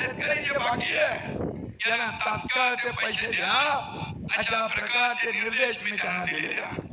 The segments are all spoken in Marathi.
शेतकरी जे बाकी आहे त्यांना तात्काळ ते पैसे द्या अशा प्रकारचे निर्देश मी त्यांना दिलेले आहेत.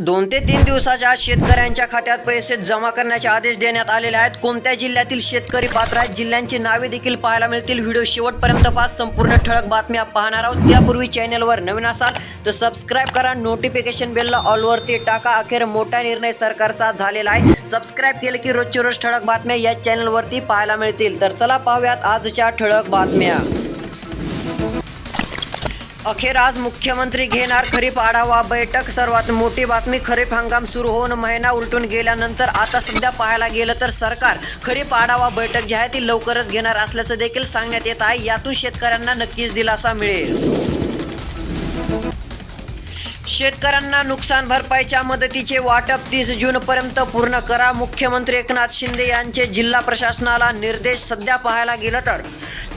दोन ते तीन दिवसाच्या आत शेतकऱ्यांच्या खात्यात पैसे जमा करण्याचे आदेश देण्यात आलेले आहेत. कोणत्या जिल्ह्यातील शेतकरी पात्र आहेत? जिल्ह्यांची नावे देखील पाहायला मिळतील. व्हिडिओ शेवटपर्यंत पास संपूर्ण ठळक बातम्या पाहणार आहोत. त्यापूर्वी चॅनलवर नवीन असाल तर सबस्क्राईब करा. नोटिफिकेशन बेलला ऑलवरती टाका. अखेर मोठा निर्णय सरकारचा झालेला आहे. सबस्क्राईब केले की रोजची रोज ठळक बातम्या या चॅनलवरती पाहायला मिळतील. तर चला पाहूयात आजच्या ठळक बातम्या. अखेर आज मुख्यमंत्री घेणार खरीप आढावा बैठक. सर्वात मोठी बातमी खरीप हंगाम सुरू होऊन महिना उलटून गेल्यानंतर आता सध्या पाहायला गेलं तर सरकार खरीप आढावा बैठक जी आहे ती लवकरच घेणार असल्याचं देखील सांगण्यात येत आहे. यातून शेतकऱ्यांना नक्कीच दिलासा मिळेल. शेतकऱ्यांना नुकसान भरपाईच्या मदतीचे वाटप तीस जूनपर्यंत पूर्ण करा. मुख्यमंत्री एकनाथ शिंदे यांचे जिल्हा प्रशासनाला निर्देश सध्या पाहायला गेलं तर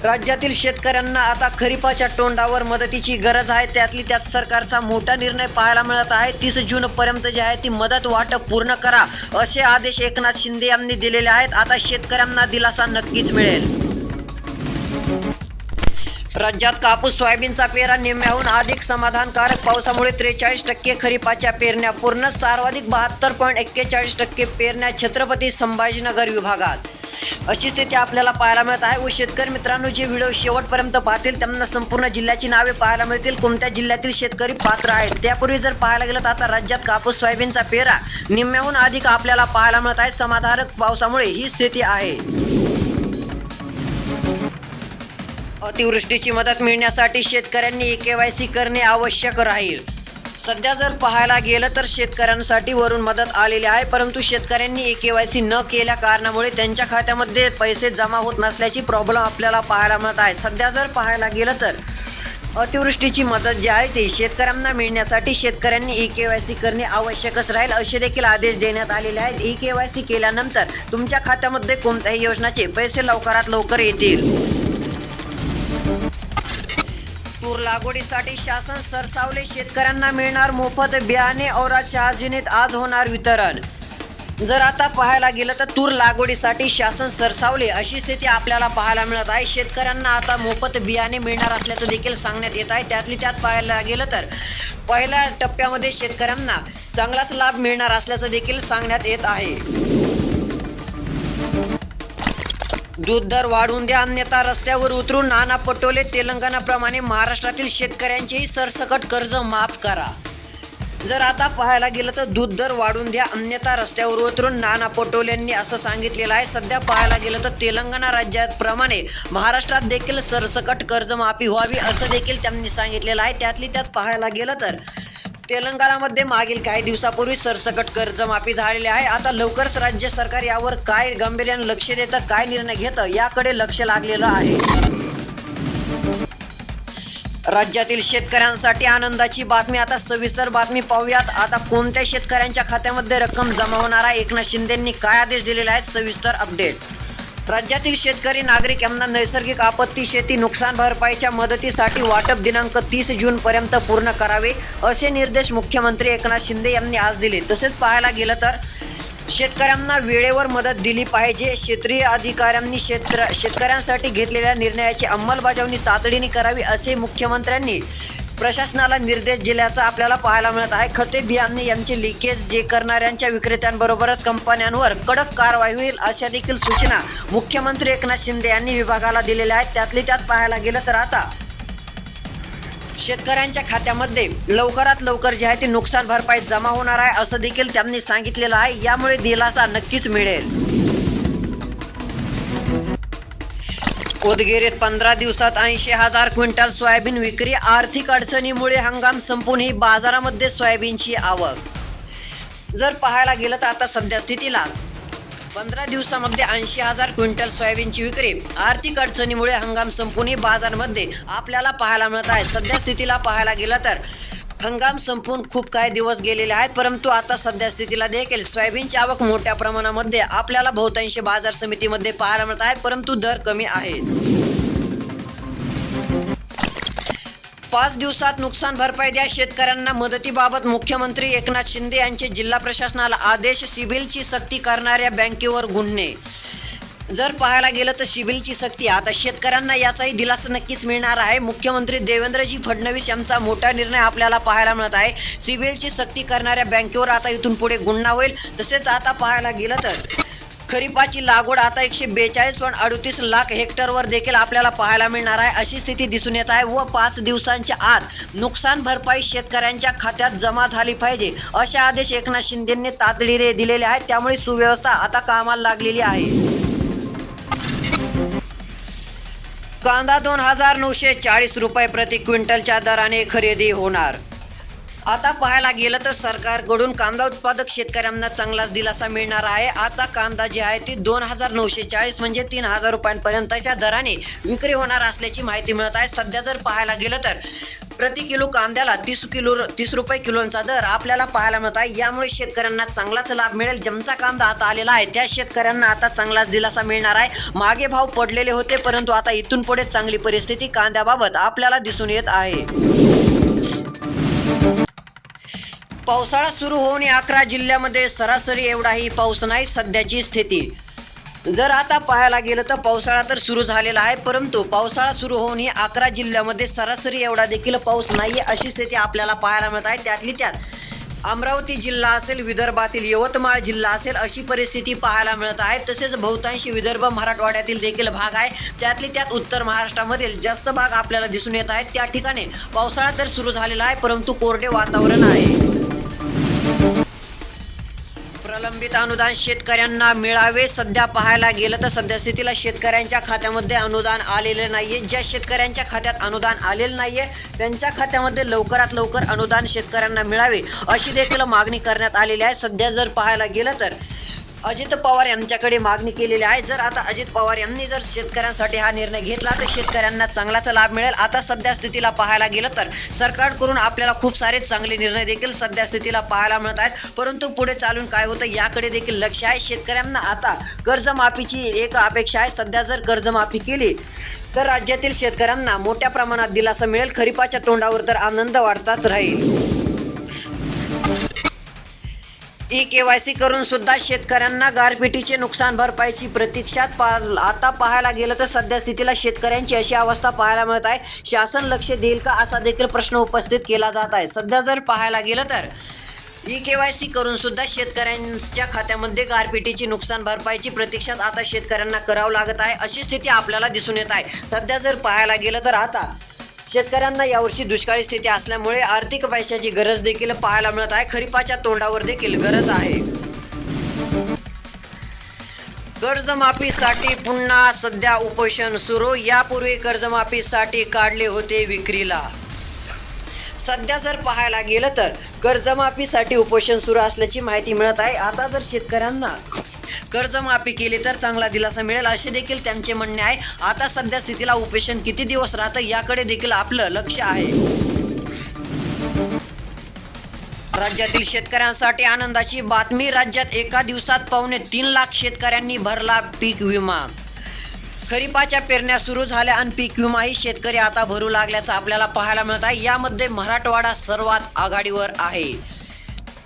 राज्यातील शेतकऱ्यांना आता खरीपाच्या तोंडावर मदतीची गरज आहे. त्यातली त्यात सरकारचा मोठा निर्णय पाहायला मिळत आहे. तीस जूनपर्यंत जी आहे ती मदत वाटप पूर्ण करा असे आदेश एकनाथ शिंदे यांनी दिलेले आहेत. आता शेतकऱ्यांना दिलासा नक्कीच मिळेल. राज्यात कापूस सोयाबीनचा पेरा निम्म्याहून अधिक समाधानकारक पावसामुळे त्रेचाळीस टक्के खरीपाच्या पेरण्या पूर्ण सर्वाधिक बहात्तर पॉईंट एक्केचाळीस टक्के पेरण्या छत्रपती संभाजीनगर विभागात. अशी स्थिती आपल्याला पाहायला मिळत आहे. व शेतकरी मित्रांनो जे व्हिडिओ शेवटपर्यंत पाहतील त्यांना संपूर्ण जिल्ह्याची नावे पाहायला मिळतील. कोणत्या जिल्ह्यातील शेतकरी पात्र आहेत? त्यापूर्वी जर पाहायला गेलं तर आता राज्यात कापूस सोयाबीनचा पेरा निम्म्याहून अधिक आपल्याला पाहायला मिळत आहे. समाधानक पावसामुळे ही स्थिती आहे. अतिवृष्टीची मदत मिळण्यासाठी शेतकऱ्यांनी ए के वाय सी करणे आवश्यक राहील. सध्या जर पाहायला गेलं तर शेतकऱ्यांसाठी वरून मदत आलेली आहे परंतु शेतकऱ्यांनी ई के वाय सी न केल्या कारणामुळे त्यांच्या खात्यामध्ये पैसे जमा होत नसल्याची प्रॉब्लेम आपल्याला पाहायला मिळत आहे. सध्या जर पाहायला गेलं तर अतिवृष्टीची मदत जी आहे ती शेतकऱ्यांना मिळण्यासाठी शेतकऱ्यांनी ई के वाय सी करणे आवश्यकच राहील असे देखील आदेश देण्यात आलेले आहेत. ई के वाय सी केल्यानंतर तुमच्या खात्यामध्ये कोणत्याही योजनाचे पैसे लवकरात लवकर येतील. तूर लागवडीसाठी शासन सरसावले शेतकऱ्यांना मिळणार मोफत बियाणे औराद शहाजिनीत आज होणार वितरण. जर आता पाहायला गेलं तर तूर लागवडीसाठी शासन सरसावले अशी स्थिती आपल्याला पाहायला मिळत आहे. शेतकऱ्यांना आता मोफत बियाणे मिळणार असल्याचं देखील सांगण्यात येत आहे. त्यातली त्यात पाहायला गेलं तर पहिल्या टप्प्यामध्ये शेतकऱ्यांना चांगलाच लाभ मिळणार असल्याचं देखील सांगण्यात येत आहे. दूध दर वाढवून द्या अन्यथा रस्त्यावर उतरून नाना पटोले तेलंगणाप्रमाणे महाराष्ट्रातील शेतकऱ्यांचेही सरसकट कर्ज माफ करा. जर आता पाहायला गेलं तर दूध दर वाढून द्या अन्यथा रस्त्यावर उतरून नाना पटोलेंनी असं सांगितलेलं आहे. सध्या पाहायला गेलं तर तेलंगणा राज्याप्रमाणे महाराष्ट्रात देखील सरसकट कर्जमाफी व्हावी असं देखील त्यांनी सांगितलेलं आहे. त्यातली त्यात पाहायला गेलं तर तेलंगणामध्ये मागील काही दिवसापूर्वी सरसकट कर्जमाफी झालेली आहे. आता लवकरच राज्य सरकार यावर काय गांभीर्याने लक्ष देतं काय निर्णय घेतं याकडे लक्ष लागलेलं आहे. राज्यातील शेतकऱ्यांसाठी आनंदाची बातमी. आता सविस्तर बातमी पाहूयात. आता कोणत्या शेतकऱ्यांच्या खात्यामध्ये रक्कम जमा होणार आहे? एकनाथ शिंदेंनी काय आदेश दिलेले आहेत? सविस्तर अपडेट. राज्यातील शेतकरी नागरिक यांना नैसर्गिक आपत्ती शेती नुकसान भरपाईच्या मदतीसाठी वाटप दिनांक तीस जून पर्यंत पूर्ण करावे असे निर्देश मुख्यमंत्री एकनाथ शिंदे यांनी आज दिले. तसेच पाहायला गेलं तर शेतकऱ्यांना वेळेवर मदत दिली पाहिजे. क्षेत्रीय अधिकाऱ्यांनी शेत्र शेतकऱ्यांसाठी घेतलेल्या निर्णयाची अंमलबजावणी तातडीने करावी असे मुख्यमंत्र्यांनी प्रशासनाला निर्देश दिल्याचं आपल्याला पाहायला मिळत आहे. खते बियाणे यांचे लिकेज जे करणाऱ्यांच्या विक्रेत्यांबरोबरच कंपन्यांवर कडक कारवाई होईल अशा देखील सूचना मुख्यमंत्री एकनाथ शिंदे यांनी विभागाला दिलेल्या आहेत. त्यातली त्यात पाहायला गेलं तर आता शेतकऱ्यांच्या खात्यामध्ये लवकरात लवकर जे आहे ते नुकसान भरपाई जमा होणार आहे असं देखील त्यांनी सांगितलेलं आहे. यामुळे दिलासा नक्कीच मिळेल. उदगीरीत पंधरा दिवसात ऐंशी हजार क्विंटल सोयाबीन विक्री. आर्थिक अडचणीमुळे हंगाम संपून ही बाजारामध्ये सोयाबीनची आवक. जर पाहायला गेलं तर आता सध्या स्थितीला. पंधरा दिवसामध्ये ऐंशी हजार क्विंटल सोयाबीनची विक्री. आर्थिक अडचणीमुळे हंगाम संपून बाजारमध्ये आपल्याला पाहायला मिळत आहे. सध्या स्थितीला पाहायला गेलं तर हंगाम संपून खूप काही दिवस गेलेले आहेत परंतु आता सध्या स्थितीला देखील सोयाबीनची आवक मोठ्या प्रमाणामध्ये आपल्याला बहुतांशी बाजार समितीमध्ये पाहायला मिळत आहेत परंतु दर कमी आहेत. पाच दिवसात नुकसान भरपाई द्या शेतकऱ्यांना मदतीबाबत मुख्यमंत्री एकनाथ शिंदे यांचे जिल्हा प्रशासनाला आदेश सिबिलची सक्ती करणाऱ्या बँकेवर गुन्हे. जर पाहायला गेलं तर सिबिलची सक्ती. आता शेतकऱ्यांना याचाही दिलासा नक्कीच मिळणार आहे. मुख्यमंत्री देवेंद्रजी फडणवीस यांचा मोठा निर्णय आपल्याला पाहायला मिळत आहे. सिबिलची सक्ती करणाऱ्या बँकेवर आता इथून पुढे गुन्हा होईल. तसेच आता पाहायला गेलं तर खरीपाची लागवड आता एकशे बेचाळीस पॉईंट अडतीस लाख हेक्टरवर देखील आपल्याला पाहायला मिळणार आहे. अशी स्थिती दिसून येत आहे व पाच दिवसांच्या आत नुकसान भरपाई शेतकऱ्यांच्या खात्यात जमा झाली पाहिजे असे आदेश एकनाथ शिंदेंनी तातडीने दिलेले आहेत. त्यामुळे सुव्यवस्था आता कामाला लागलेली आहे. कांदा दोन हजार नऊशे चाळीस रुपये प्रति क्विंटलच्या दराने खरेदी होणार. आता पाहायला गेलं तर सरकारकडून कांदा उत्पादक शेतकऱ्यांना चांगलाच दिलासा मिळणार आहे. आता कांदा जी आहे ती दोन हजार नऊशे चाळीस म्हणजे तीन हजार रुपयांपर्यंतच्या दराने विक्री होणार असल्याची माहिती मिळत आहे. सध्या जर पाहायला गेलं तर प्रति किलो कांद्याला तीस किलो तीस रुपये किलोचा दर आपल्याला पाहायला मिळत आहे. यामुळे शेतकऱ्यांना चांगलाच लाभ मिळेल. जमचा कांदा आता आलेला आहे. त्या शेतकऱ्यांना आता चांगलाच दिलासा मिळणार आहे. मागे भाव पडलेले होते परंतु आता इथून पुढे चांगली परिस्थिती कांद्याबाबत आपल्याला दिसून येत आहे. पावसाळा सुरू होऊन या अकरा जिल्ह्यामध्ये सरासरी एवढाही पाऊस नाही सध्याची स्थिती. जर आता पाहायला गेलं तर पावसाळा तर सुरू झालेला आहे परंतु पावसाळा सुरू होऊन ही अकरा जिल्ह्यामध्ये सरासरी एवढा देखील पाऊस नाही अशी स्थिती आपल्याला पाहायला मिळत आहे. त्यातली त्यात अमरावती जिल्हा असेल विदर्भातील यवतमाळ जिल्हा असेल अशी परिस्थिती पाहायला मिळत आहे. तसेच बहुतांशी विदर्भ मराठवाड्यातील देखील भाग आहे. त्यातली त्यात उत्तर महाराष्ट्रामधील जास्त भाग आपल्याला दिसून येत आहेत. त्या ठिकाणी पावसाळा तर सुरू झालेला आहे परंतु कोरडे वातावरण आहे. प्रलंबित अनुदान शेतकऱ्यांना मिळावे. सध्या पाहायला गेलं तर सद्यस्थितीला शेतकऱ्यांच्या खात्यामध्ये अनुदान आलेलं नाहीये. ज्या शेतकऱ्यांच्या खात्यात अनुदान आलेलं नाहीये त्यांच्या खात्यामध्ये लवकरात लवकर अनुदान शेतकऱ्यांना मिळावे अशी देखील मागणी करण्यात आलेली आहे. सध्या जर पाहायला गेलं तर अजित पवार यांच्याकडे मागणी केलेली आहे. जर आता अजित पवार यांनी जर शेतकऱ्यांसाठी हा निर्णय घेतला तर शेतकऱ्यांना चांगलाच लाभ मिळेल. आता सध्या स्थितीला पाहायला गेलं तर सरकारकडून आपल्याला खूप सारे चांगले निर्णय देखील सध्या स्थितीला पाहायला मिळत आहेत. परंतु पुढे चालून काय होतं याकडे देखील लक्ष आहे. शेतकऱ्यांना आता कर्जमाफीची एक अपेक्षा आहे. सध्या जर कर्जमाफी केली तर राज्यातील शेतकऱ्यांना मोठ्या प्रमाणात दिलासा मिळेल. खरीपाच्या तोंडावर तर आनंद वाढताच राहील. ई के वाय सी करून सुद्धा शेतकऱ्यांना गारपिटीचे नुकसान भरपाईची प्रतीक्षात पा आता पाहायला गेलं तर सध्या स्थितीला शेतकऱ्यांची अशी अवस्था पाहायला मिळत आहे. शासन लक्ष देईल का असा देखील प्रश्न उपस्थित केला जात आहे. सध्या जर पाहायला गेलं तर ई के वाय सी करून सुद्धा शेतकऱ्यांच्या खात्यामध्ये गारपिटीची नुकसान भरपाईची प्रतीक्षात आता शेतकऱ्यांना करावं लागत आहे अशी स्थिती आपल्याला दिसून येत आहे. सध्या जर पाहायला गेलं तर आता शेतकऱ्यांना यावर्षी दुष्काळी स्थिती असल्यामुळे आर्थिक पैशाची गरज देखील पाहायला मिळत आहे. खरीपाच्या तोंडावर देखील गरज आहे. कर्जमाफीसाठी पुन्हा सध्या उपोषण सुरू. यापूर्वी कर्जमाफीसाठी काढले होते विक्रीला. सध्या जर पाहायला गेलं तर कर्जमाफीसाठी उपोषण सुरू असल्याची माहिती मिळत आहे. आता जर शेतकऱ्यांना कर्जमाफी केली तर चांगला दिलासा मिळेल असे देखील त्यांचे म्हणणे आहे. आता सध्या स्थितीला उपेशन किती दिवस राहतं याकडे देखील आपलं लक्ष आहे. राज्यातील शेतकऱ्यांसाठी आनंदाची बातमी राज्यात एका दिवसात पावणे तीन लाख शेतकऱ्यांनी भरला पीक विमा. खरीपाच्या पेरण्या सुरू झाल्या आणि पीक विमाही शेतकरी आता भरू लागल्याचं आपल्याला पाहायला मिळत आहे. यामध्ये मराठवाडा सर्वात आघाडीवर आहे.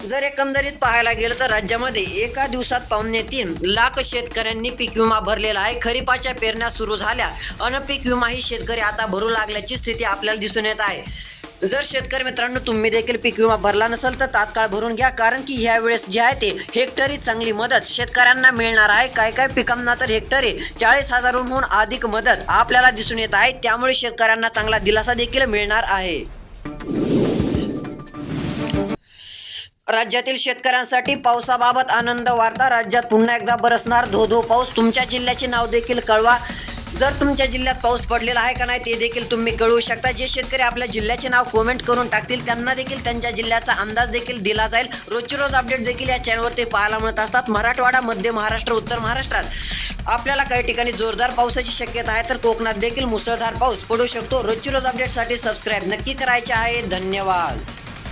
जर एकंदरीत पाहायला गेलं तर राज्यामध्ये एका दिवसात पावणे तीन लाख शेतकऱ्यांनी पीक विमा भरलेला आहे. खरीपाच्या पेरण्या सुरू झाल्या. अन पीक विमा ही शेतकरी आता भरू लागल्याची स्थिती आपल्याला दिसून येत आहे. जर शेतकरी मित्रांनो तुम्ही देखील पीक विमा भरला नसेल तर तात्काळ भरून घ्या कारण की ह्या वेळेस जे आहे ते हेक्टरी चांगली मदत शेतकऱ्यांना मिळणार आहे. काय काय पिकांना तर हेक्टरी चाळीस हजारहून अधिक मदत आपल्याला दिसून येत आहे. त्यामुळे शेतकऱ्यांना चांगला दिलासा देखील मिळणार आहे. राज्यातील शेतकऱ्यांसाठी पावसाबाबत आनंद वार्ता. राज्यात पुन्हा एकदा बरसणार धो धो पाऊस. तुमच्या जिल्ह्याचे नाव देखील कळवा. जर तुमच्या जिल्ह्यात पाऊस पडलेला आहे का नाही ते देखील तुम्ही कळवू शकता. जे शेतकरी आपल्या जिल्ह्याचे नाव कमेंट करून टाकतील त्यांना देखील त्यांच्या जिल्ह्याचा अंदाज देखील दिला जाईल. रोजची रोज अपडेट देखील या चॅनलवरती पाहायला मिळत असतात. मराठवाडा मध्य महाराष्ट्र उत्तर महाराष्ट्रात आपल्याला काही ठिकाणी जोरदार पावसाची शक्यता आहे तर कोकणात देखील मुसळधार पाऊस पडू शकतो. रोजची रोज अपडेटसाठी सबस्क्राईब नक्की करायचे आहे. धन्यवाद.